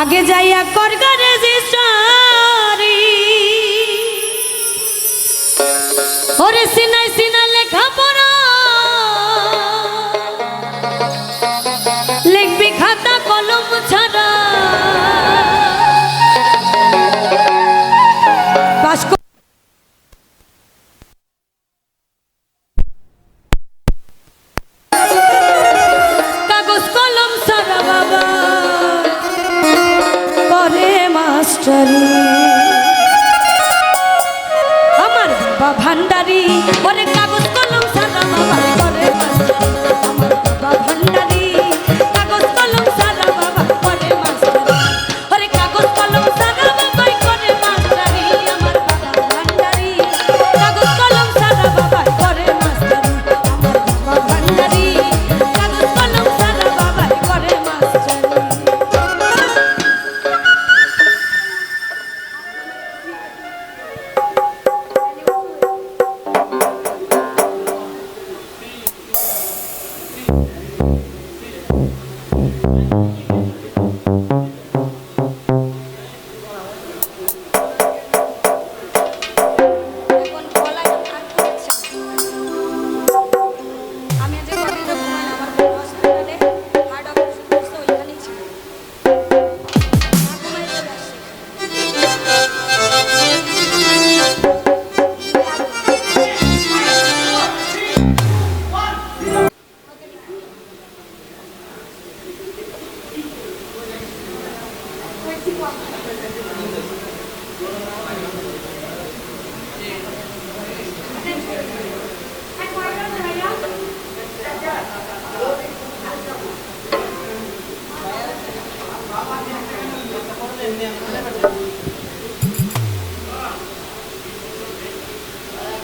আগে যাইয়া করগা রেজিস্টারি ওরে সিনাই সিনা লেখা পড়া মাস্টারি। আমার বাবা ভান্ডারি ওরে কাগজ কলম সালাম আমার করে বাবা Спасибо.